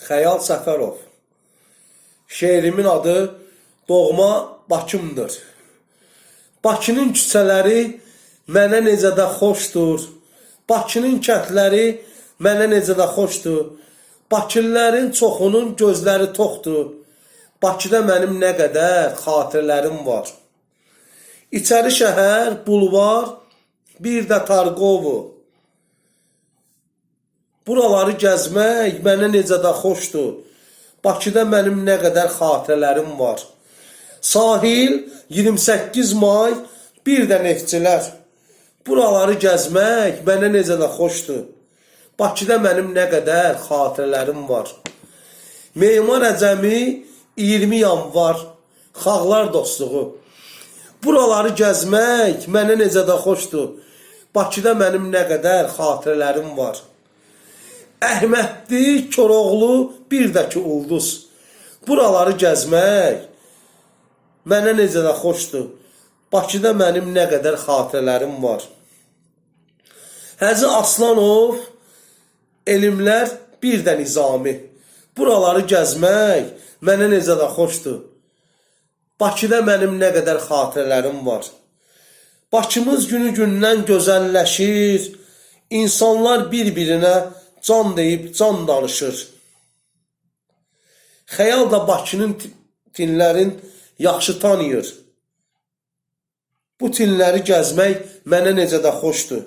Xəyal Səfərov. Şeirimin adı Doğma Bakımdır. Bakının küçələri mənə necə də xoşdur. Bakının kəndləri mənə necə də xoşdur. Bakılıların çoxunun gözləri toxdur. Bakıda mənim nə qədər xatirələrim var. İçəri şəhər, bulvar, bir də Targovu. Buraları gəzmək mənə necə də xoşdur. Bakıda mənim nə qədər xatirələrim var. Sahil 28 may bir də neftçilər. Buraları gəzmək mənə necə də xoşdur. Bakıda mənim nə qədər xatirələrim var. Memar Əcəmi 20 yanvar xalqlar dostluğu. Buraları gəzmək mənə necə də xoşdur. Bakıda mənim nə qədər xatirələrim var. Əhmədli, Koroğlu, bir də ki ulduz. Buraları gəzmək mənə necə də xoşdur. Bakıda mənim nə qədər xatirələrim var. Həzi Aslanov, elmlər bir də nizami. Buraları gəzmək mənə necə də xoşdur. Bakıda mənim nə qədər xatirələrim var. Bakımız günü gündən gözəlləşir. İnsanlar bir-birinə can deyib can danışır. Xəyal da Bakının ti- tinlərin yaxşı tanıyır. Bu tinləri gəzmək mənə necə də xoşdur.